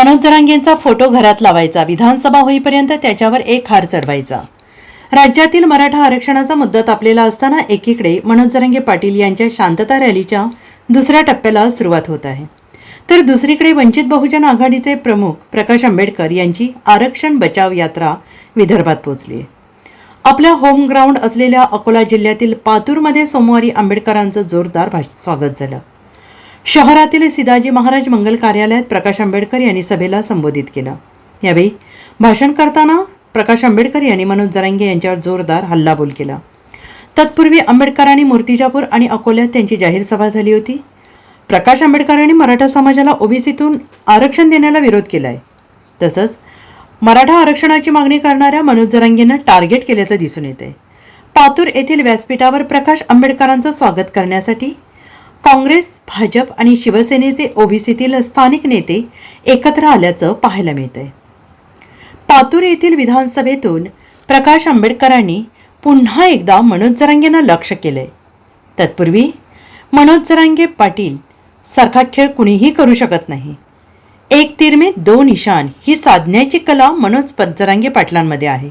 Manoj जरांगेंचा photo घरात लावायचा. विधानसभा होईपर्यंत त्याच्यावर एक हार चढवायचा. राज्यातील मराठा आरक्षणाचा मुद्दा तापलेला असताना एकीकडे मनोज जरांगे पाटील यांच्या शांतता रॅलीच्या दुसऱ्या टप्प्याला सुरुवात होत आहे. तर दुसरीकडे वंचित बहुजन आघाडीचे प्रमुख प्रकाश आंबेडकर यांची आरक्षण बचाव यात्रा विदर्भात पोहोचली आपल्या होम ग्राउंड असलेल्या अकोला जिल्ह्यातील पातूरमध्ये सोमवारी आंबेडकरांचं जोरदार भाष- स्वागत झालं. शहरातील सिदाजी महाराज मंगल कार्यालयात प्रकाश आंबेडकर यांनी सभेला संबोधित केलं. यावेळी भाषण करताना प्रकाश आंबेडकर यांनी मनोज जरांगे यांच्यावर जोरदार हल्लाबोल केला. तत्पूर्वी आंबेडकरांनी मूर्तिजापूर आणि अकोल्यात त्यांची जाहीर सभा झाली होती. प्रकाश आंबेडकरांनी मराठा समाजाला ओबीसीतून आरक्षण देण्याला विरोध केला आहे तसंच मराठा आरक्षणाची मागणी करणाऱ्या मनोज जरांगेंना टार्गेट केल्याचं दिसून येत आहे पातूर येथील व्यासपीठावर प्रकाश आंबेडकरांचं स्वागत करण्यासाठी काँग्रेस भाजप आणि शिवसेनेचे ओबीसीतील स्थानिक नेते एकत्र आल्याचं पाहायला मिळतंय. आहे पातूर येथील विधानसभेतून प्रकाश आंबेडकरांनी पुन्हा एकदा मनोज जरांगेंना लक्ष केलंय. तत्पूर्वी मनोज जरांगे पाटील सारखा खेळ कुणीही करू शकत नाही. एक तीर में दोन निशान ही साधण्याची कला मनोज जरांगे पाटलांमध्ये आहे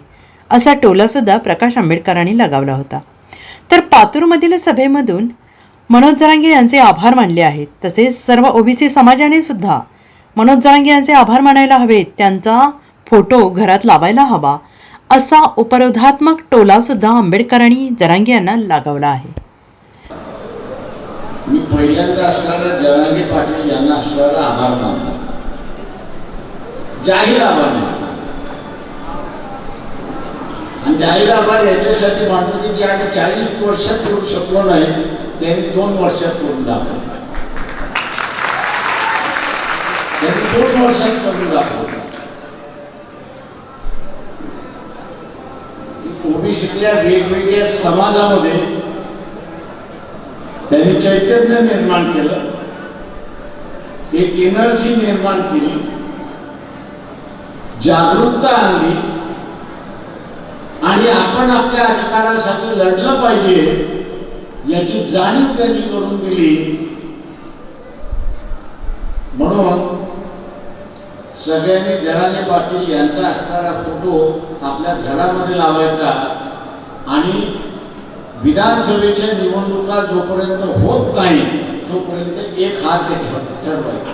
असा टोलासुद्धा प्रकाश आंबेडकरांनी लगावला होता. तर पातूरमधील सभेमधून मनोज जरांगे यांचे आभार मानले आहेत. तसेच सर्व ओबीसी समाजाने सुद्धा मनोज जरांगे यांचे आभार मानायला हवेत. त्यांचा फोटो घरात लावायला हवा असा उपरोधात्मक टोलासुद्धा आंबेडकरांनी जरांगे यांना लागवला आहे. मी पहिल्यांदा असणारा जरांगे पाटील यांना असणारा आभार मानतो. जाहीर आभार मानतो. आणि जाहीर आभार याच्यासाठी मानतो की जे आम्ही चाळीस वर्षात करू शकलो नाही त्यांनी दोन वर्षात करून दाखवलं त्यांनी दोन वर्षात करून दाखवलं ओबीसीतल्या वेगवेगळ्या समाजामध्ये त्यांनी चैतन्य निर्माण केलं एक एनर्जी निर्माण केली जागरूकता आणली आणि आपण आपल्या अधिकारासाठी लढलं पाहिजे याची जाणीव त्यांनी करून दिली. म्हणून सगळ्यांनी जराने पाटील यांचा असणारा फोटो आपल्या घरामध्ये लावायचा. आणि विधानसभेच्या निवडणुका जोपर्यंत होत नाही तोपर्यंत एक हात त्याच्यावर चढवायचा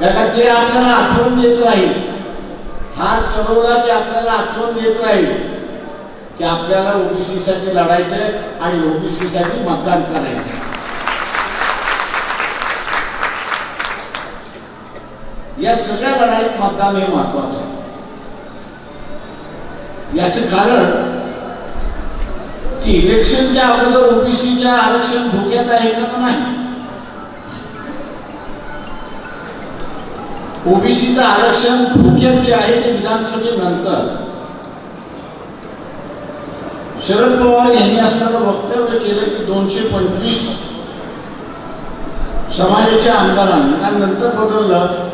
त्याला ते आपल्याला आठवण देत राहील. हात चढवला की आपल्याला आठवण देत राहील. की आपल्याला ओबीसी साठी लढायचंय आणि ओबीसी साठी मतदान करायचंय. या सगळ्या लढाईत मतदान हे महत्वाचं आहे. याचं कारण की इलेक्शनच्या अगोदर ओबीसीच्या आरक्षण धोक्यात आहे का नाही? ओबीसीचं आरक्षण धोक्यात जे आहे ते विधानसभेनंतर. शरद पवार यांनी असताना वक्तव्य केलं की दोनशे पंचवीस समाजाच्या आमदारांनी आणि नंतर बदललं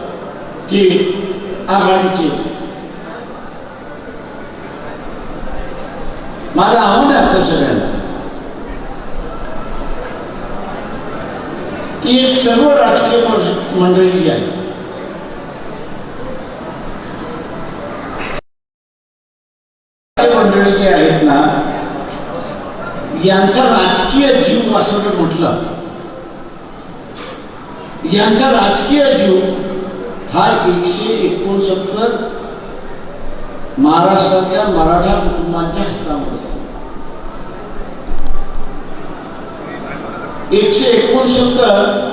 की आघाडीचे. माझं आव्हान आहे आपल्या सगळ्यांना की सर्व राजकीय मंडळी जी आहेत ना यांचा राजकीय जीव असं जर म्हटलं. यांचा राजकीय जीव हा एकशे एकोणसत्तर महाराष्ट्रातल्या मराठा कुटुंबांच्या हातामध्ये. एकशे एकोणसत्तर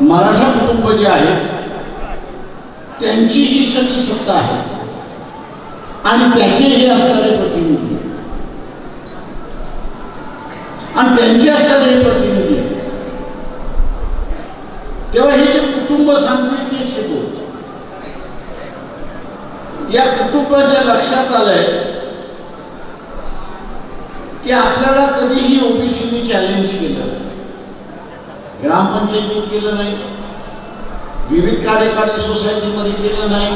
मराठा कुटुंब जे आहेत त्यांची ही सगळी सत्ता आहे. आणि त्याचे हे असणारे प्रतिनिधी. आणि त्यांचे असणारे प्रतिनिधी तेव्हा हे जे कुटुंब सांगतील ते शिकवत या कुटुंबाच्या लक्षात आलंय की आपल्याला कधीही ओबीसीने चॅलेंज केलं नाही. ग्रामपंचायतीत केलं नाही. विविध कार्यकारी सोसायटीमध्ये केलं नाही.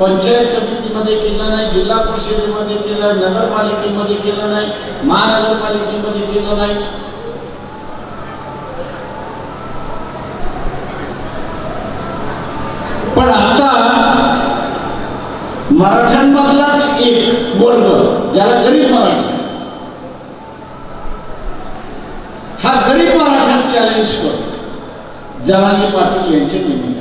पंचायत समितीमध्ये केलं नाही जिल्हा परिषदेमध्ये केलं नगरपालिकेमध्ये केलं नाही महानगरपालिकेमध्ये केलं नाही. पण आता मराठ्यांमधलाच एक वर्ग ज्याला गरीब मराठी. हा गरीब मराठा चॅलेंज करतो. जवानी पाटील यांची निमित्तानं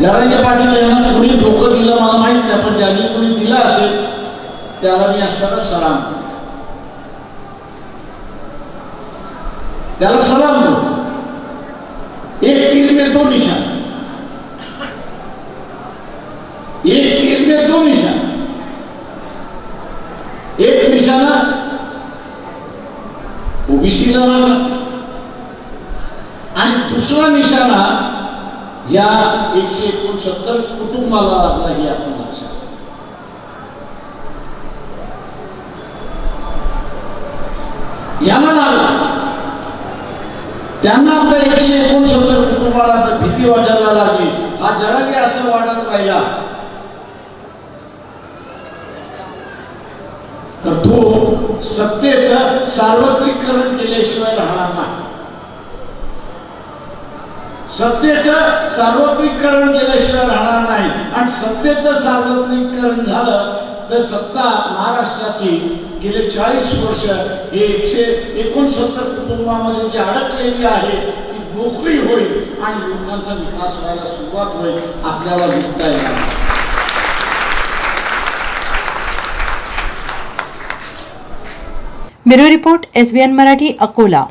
जवानी पाटील यांना कुणी डोकं दिलं मला माहीत नाही पण ज्यांनी कुणी दिलं असेल त्याला मी असताना सलाम त्याला सलाम दो एक तीर में दो निशान. एक तीर में दो निशान. एक निशाणा ओबीसीला लागला आणि दुसरा निशाणा या एकशे एकोणसत्तर कुटुंबाला लागला हे आपण लक्षात यांना लागला त्यांना आपल्या एकशे एकोणसत्तर कुटुंबाला भीती वाटायला लागली. हा जरा काही असं वाढत राहिला. तर तो सत्तेचं सार्वत्रिकरण केल्याशिवाय राहणार नाही. सत्तेचं सार्वत्रिकरण केल्याशिवाय राहणार नाही. आणि सत्तेचं सार्वत्रिकरण झालं तर सत्ता महाराष्ट्राची गेले चाळीस वर्ष हे एकशे एकोणसत्तर कुटुंबामध्ये जी अडकलेली आहे ती मोकळी होईल आणि लोकांचा विकास व्हायला सुरुवात होईल आपल्याला दिसता येणार bureau report S B N Marathi Akola.